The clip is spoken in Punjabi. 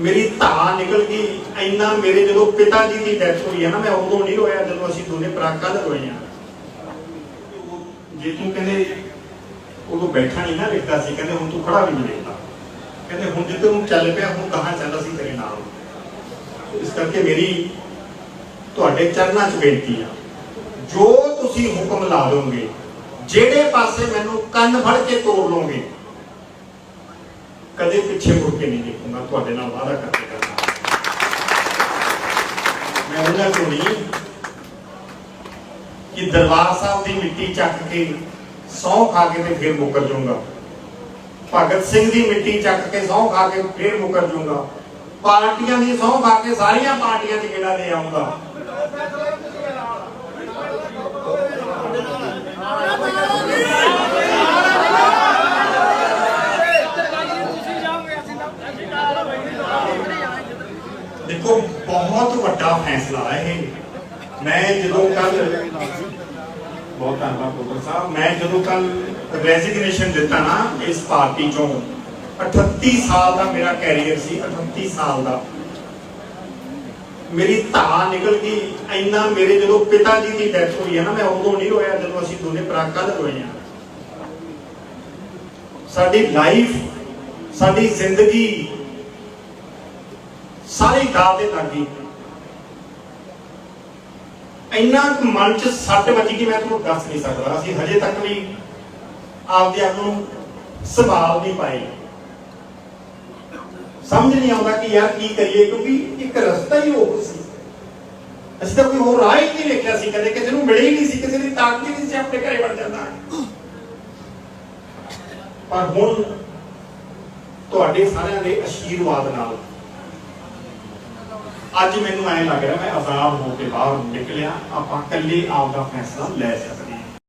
ਮੇਰੀ ਧਾ ਨਿਕਲ ਗਈ, ਇੰਨਾ ਮੇਰੇ ਜਦੋਂ ਪਿਤਾ ਜੀ ਦੀ ਡੈਥ ਹੋਈ ਹੈ ਨਾ, ਮੈਂ ਉਦੋਂ ਨਹੀਂ ਰੋਇਆ ਜਦੋਂ ਅਸੀਂ ਦੋਨੇ ਭਰਾ ਕੱਲ ਰੋਏ ਆ ਜੇ ਤੂੰ ਕਹਿੰਦੇ, ਉਦੋਂ ਬੈਠਾ ਨਹੀਂ ਨਾ ਲਿਖਦਾ ਸੀ, ਕਹਿੰਦੇ ਹੁਣ ਤੂੰ ਖੜਾ ਵੀ ਨਹੀਂ ਲਿਖਦਾ ਕਹਿੰਦੇ ਹੁਣ ਜਿੱਦੋਂ ਨੂੰ ਚੱਲ ਪਿਆ, ਹੁਣ ਕਹਾਂ ਚੱਲਦਾ ਸੀ ਤੇਰੇ ਨਾਲ। ਇਸ ਕਰਕੇ ਮੇਰੀ ਤੁਹਾਡੇ ਚਰਨਾਂ 'ਚ ਬੇਨਤੀ ਆ, ਜੋ ਤੁਸੀਂ ਹੁਕਮ ਲਾ ਦੋਗੇ, ਜਿਹੜੇ ਪਾਸੇ ਮੈਨੂੰ ਕੰਨ ਫੜ ਕੇ ਤੋੜ ਲਓਗੇ ਕਦੇ ਪਿੱਛੇ ਮੁੜ ਕੇ ਨਹੀਂ ਦੇਖੂੰਗਾ, ਤੁਹਾਡੇ ਨਾਲ ਵਾਅਦਾ ਕਰਕੇ ਕਰਨਾ ਮੈਂ ਉਹਨਾਂ ਤੋਂ ਨਹੀਂ ਕਿ ਦਰਬਾਰ ਸਾਹਿਬ ਦੀ ਮਿੱਟੀ ਚੱਕ ਕੇ ਸੌ ਖਾ ਕੇ ਤੇ ਫਿਰ ਮੁਕਰ ਜਾਊਂਗਾ। ਭਗਤ ਸਿੰਘ ਦੀ ਮਿੱਟੀ ਚੱਕ ਕੇ ਸੌ ਖਾ ਕੇ ਫਿਰ ਮੁਕਰ ਜਾਊਂਗਾ। ਪਾਰਟੀਆਂ ਦੀ ਸੌ ਖਾ ਕੇ ਸਾਰੀਆਂ ਪਾਰਟੀਆਂ 'ਚ ਕਿਹੜਾ ਦੇ ਆਉਂਗਾ ਦੇਖੋ, ਬਹੁਤ ਵੱਡਾ ਫੈਸਲਾ ਹੈ ਇਹ। ਮੈਂ ਜਦੋਂ ਕੱਲ ਬਹੁਤ ਧੰਨਵਾਦ ਪ੍ਰੋਫੈਸਰ ਸਾਹਿਬ। ਮੈਂ ਜਦੋਂ ਕੱਲ ਰੈਜ਼ਿਗਨੇਸ਼ਨ ਦਿੱਤਾ ਨਾ ਇਸ ਪਾਰਟੀ ਚੋਂ 38 ਸਾਲ ਦਾ ਮੇਰਾ ਕੈਰੀਅਰ ਸੀ 38 ਸਾਲ ਦਾ। ਮੇਰੀ ਧਾ ਨਿਕਲ ਗਈ, ਇੰਨਾ ਮੇਰੇ ਜਦੋਂ ਪਿਤਾ ਜੀ ਦੀ ਡੈਥ ਹੋਈ ਹੈ ਨਾ, ਮੈਂ ਉਦੋਂ ਨਹੀਂ ਰੋਇਆ ਜਦੋਂ ਅਸੀਂ ਦੋਨੇ ਭਰਾ ਕੱਲ ਰੋਏ ਆ ਸਾਡੀ ਲਾਈਫ ਸਾਡੀ ਜ਼ਿੰਦਗੀ ਸਾਰੇ ਦਾਅ ਤੇ ਲੱਗੀ ਇੰਨਾ ਮਨ ਚ ਸੱਟ ਵੱਜੀ ਕਿ ਮੈਂ ਤੁਹਾਨੂੰ ਦੱਸ ਨਹੀਂ ਸਕਦਾ। ਅਸੀਂ ਹਜੇ ਤੱਕ ਵੀ ਆਪਦੇ ਆਪ ਨੂੰ ਸੰਭਾਲ ਨਹੀਂ ਪਾਏ। ਸਮਝ ਨਹੀਂ ਆਉਂਦਾ ਕਿ ਯਾਰ ਕੀ ਕਰੀਏ, ਕਿਉਂਕਿ ਇੱਕ ਰਸਤਾ ਹੀ ਉਹ ਸੀ। ਅਸੀਂ ਤਾਂ ਕੋਈ ਹੋਰ ਰਾਹ ਹੀ ਨਹੀਂ ਵੇਖਿਆ ਸੀ। ਕਦੇ ਕਿਸੇ ਨੂੰ ਮਿਲੇ ਹੀ ਨਹੀਂ ਸੀ। ਕਿਸੇ ਦੀ ਤਾਕਤ ਹੀ ਨਹੀਂ ਸੀ, ਆਪਣੇ ਘਰੇ ਵੜ ਜਾਂਦਾ। ਪਰ ਹੁਣ ਤੁਹਾਡੇ ਸਾਰਿਆਂ ਦੇ ਆਸ਼ੀਰਵਾਦ ਨਾਲ ਅੱਜ ਮੈਨੂੰ ਐਂ ਲੱਗ ਰਿਹਾ, ਮੈਂ ਆਜ਼ਾਦ ਹੋ ਕੇ ਬਾਹਰ ਨਿਕਲਿਆ, ਆਪਾਂ ਇਕੱਲੇ ਆਪ ਦਾ ਫੈਸਲਾ ਲੈ ਸਕਦੇ